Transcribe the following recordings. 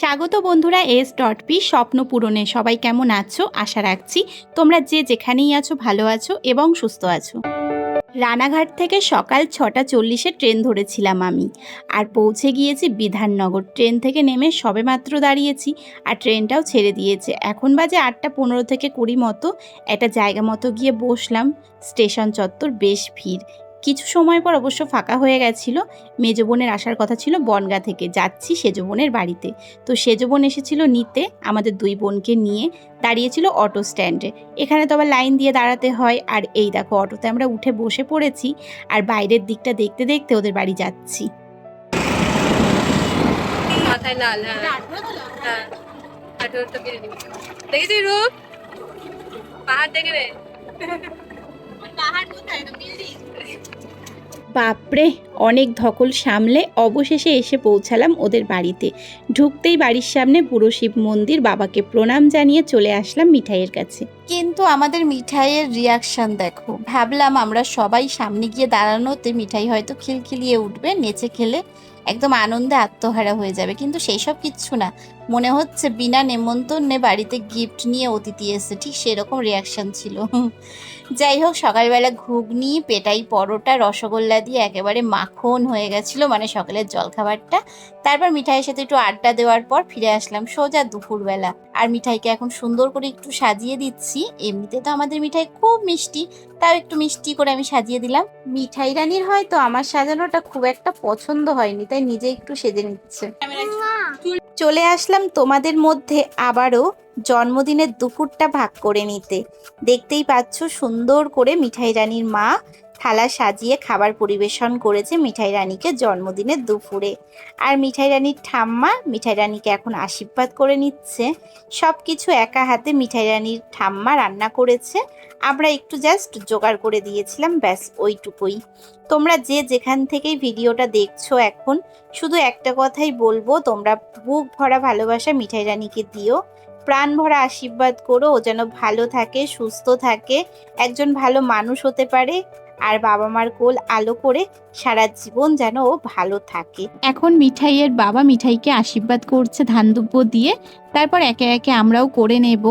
স্বাগত বন্ধুরা, S dot P, স্বপ্ন পূরণে। সবাই কেমন আছো? আশা রাখছি তোমরা যে যেখানেই আছো ভালো আছো এবং সুস্থ আছো। রানাঘাট থেকে সকাল ছটা চল্লিশে ট্রেন ধরেছিলাম আমি আর পৌঁছে গিয়েছি বিধাননগর। ট্রেন থেকে নেমে সবেমাত্র দাঁড়িয়েছি আর ট্রেনটাও ছেড়ে দিয়েছে। এখন বাজে আটটা পনেরো থেকে কুড়ি মতো। একটা জায়গা মতো গিয়ে বসলাম। স্টেশন চত্বর বেশ ভিড়। কিছু সময় পর অবশ্য ফাঁকা হয়ে গেছিল। মেজো বোনের আসার কথা ছিল বনগা থেকে। যাচ্ছি সেজো বোনের বাড়িতে। তো সেজো বোন এসেছিল নিতে। আমাদের দুই বোনকে নিয়ে দাঁড়িয়েছিল অটো স্ট্যান্ডে। এখানে তো আবার লাইন দিয়ে দাঁড়াতে হয়। আর এই দেখো অটোতে আমরা উঠে বসে পড়েছি। আর বাইরের দিকটা দেখতে দেখতে ওদের বাড়ি যাচ্ছি। মাথায় লাল হ্যাঁ। হ্যাঁ। দেখেছি রূপ? পাহাড় দেখে পাহাড় কোথায়? বিল্ডিং বাপরে, অনেক ধকল সামলে অবশেষে এসে পৌঁছালাম ওদের বাড়িতে। ঢুকতেই বাড়ির সামনে বুড়ো শিব মন্দির বাবাকে প্রণাম জানিয়ে চলে আসলাম মিঠাইয়ের কাছে। কিন্তু আমাদের মিঠাইয়ের রিয়াকশন দেখো। ভাবলাম আমরা সবাই সামনে গিয়ে দাঁড়ানোতে মিঠাই হয়তো খিলখিলিয়ে উঠবে, নেচে খেলে একদম আনন্দে আত্মহারা হয়ে যাবে। কিন্তু সেই সব কিচ্ছু না। মনে হচ্ছে বিনা নেমন্তন্নে বাড়িতে গিফট নিয়ে অতিথি এসেছে। ঠিক সেরকম রিয়াকশন ছিল। যাই হোক, সকালবেলা ঘুগনি, পেটাই পরোটা, রসগোল্লা দিয়ে একেবারে মাখন হয়ে গেছিল মানে সকালের জলখাবারটা। তারপর মিঠাইয়ের সাথে একটু আড্ডা দেওয়ার পর ফিরে আসলাম সোজা দুপুরবেলা। আর মিঠাইকে এখন সুন্দর করে একটু সাজিয়ে দিচ্ছি। এমনিতে তো আমাদের মিঠাই খুব মিষ্টি, তাও একটু মিষ্টি করে আমি সাজিয়ে দিলাম। মিঠাই রানীর হয়তো আমার সাজানোটা খুব একটা পছন্দ হয়নি। তাই নিজে একটু সেজে নিচ্ছে। চলে আসলাম তোমাদের মধ্যে আবারও জন্মদিনের দুপুরটা ভাগ করে নিতে। দেখতেই পাচ্ছ সুন্দর করে মিঠাই রানীর মা থালা সাজিয়ে খাবার পরিবেশন করেছে মিঠাই রানীকে জন্মদিনের দুপুরে। আর মিঠাই রানীর ঠাম্মা মিঠাই রানীকে এখন আশীর্বাদ করে নিচ্ছে। সব কিছু একা হাতে মিঠাই রানীর ঠাম্মা রান্না করেছে। আমরা একটু জাস্ট জোগাড় করে দিয়েছিলাম, ব্যাস ওইটুকুই। তোমরা যে যেখান থেকেই ভিডিওটা দেখছ এখন, শুধু একটা কথাই বলব, তোমরা বুক ভরা ভালোবাসা মিঠাই রানীকে দিও। প্রাণ ভরা আশীর্বাদ করো, ও যেন ভালো থাকে, সুস্থ থাকে, একজন ভালো মানুষ হতে পারে। আর বাবা মার কোল আলো করে সারা জীবন যেন ও ভালো থাকে। এখন মিঠাইয়ের বাবা মিঠাইকে আশীর্বাদ করছে ধান দিয়ে। তারপর একে একে আমরাও করে নেব।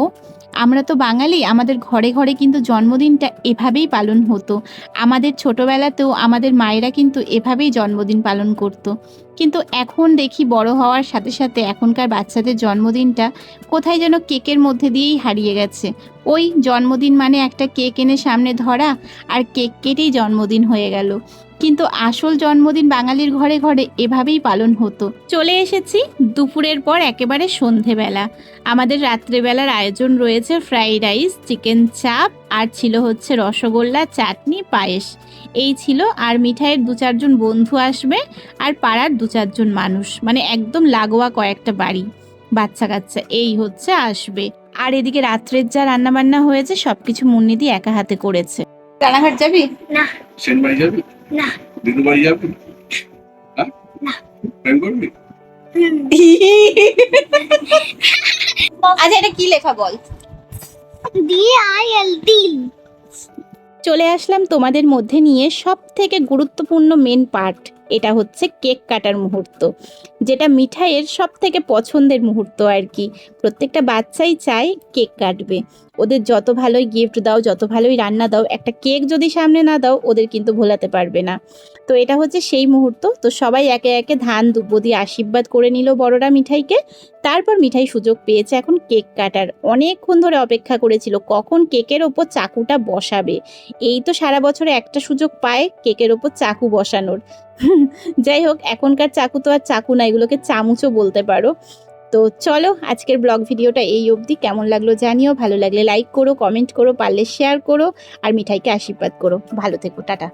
আমরা তো বাঙালি, আমাদের ঘরে ঘরে কিন্তু জন্মদিনটা এভাবেই পালন হতো। আমাদের ছোটোবেলাতেও আমাদের মায়েরা কিন্তু এভাবেই জন্মদিন পালন করতো। কিন্তু এখন দেখি বড় হওয়ার সাথে সাথে এখনকার বাচ্চাদের জন্মদিনটা কোথায় যেন কেকের মধ্যে দিয়েই হারিয়ে গেছে। ওই জন্মদিন মানে একটা কেক এনে সামনে ধরা আর কেক কেটেই জন্মদিন হয়ে গেল। কিন্তু আসল জন্মদিন বাঙালির ঘরে ঘরে এভাবেই পালন হতো। চলে এসেছি দুপুরের পর একেবারে সন্ধেবেলা। আমাদের রাত্রেবেলার আয়োজন রয়েছে ফ্রাইড রাইস, চিকেন চাপ আর ছিল হচ্ছে রসগোল্লা চাটনি পায়েস। এই ছিল আর মিঠাইয়ের দু চারজন বন্ধু আসবে আর পাড়ার দু চারজন মানুষ। মানে একদম লাগোয়া কয়েকটা বাড়ি বাচ্চা কাচ্চা। এই হচ্ছে আসবে। আর এদিকে রাত্রের যা রান্না বান্না হয়েছে সবকিছু মুন্নিদি একা হাতে করেছে। রানাঘাট যাবি? সেন বাড়ি যাবি? না। যাবি? হ্যাঁ? না। করবি? আচ্ছা এটা কি লেখা বল? ডি আই এল চলে আসলাম তোমাদের মধ্যে নিয়ে সব থেকে গুরুত্বপূর্ণ মেন পার্ট এটা হচ্ছে কেক কাটার মুহূর্ত, যেটা মিঠাইয়ের সব থেকে পছন্দের মুহূর্ত আর কি। প্রত্যেকটা বাচ্চাই চায় কেক কাটবে। ওদের যত ভালোই গিফট দাও, যত ভালোই রান্না দাও, একটা কেক যদি সামনে না দাও, ওদের কিন্তু ভোলাতে পারবে না। তো এটা হচ্ছে সেই মুহূর্ত। তো সবাই একে একে ধান দুব্য দিয়ে আশীর্বাদ করে নিল বড়রা মিঠাইকে। তারপর মিঠাই সুযোগ পেয়েছে এখন কেক কাটার। অনেকক্ষণ ধরে অপেক্ষা করেছিল, কখন কেকের ওপর চাকুটা বসাবে? এই তো সারা বছরে একটা সুযোগ পায় কেকের ওপর চাকু বসানোর। যাই হোক, এখনকার চাকু তো আর চাকু না, এগুলোকে চামচও বলতে পারো। তো চলো, আজকের ব্লগ ভিডিওটা এই অবধি। কেমন লাগল জানিও, ভালো লাগলে লাইক করো কমেন্ট করো, পারলে শেয়ার করো, আর মিঠাইকে আশীর্বাদ করো। ভালো থেকো, টাটা।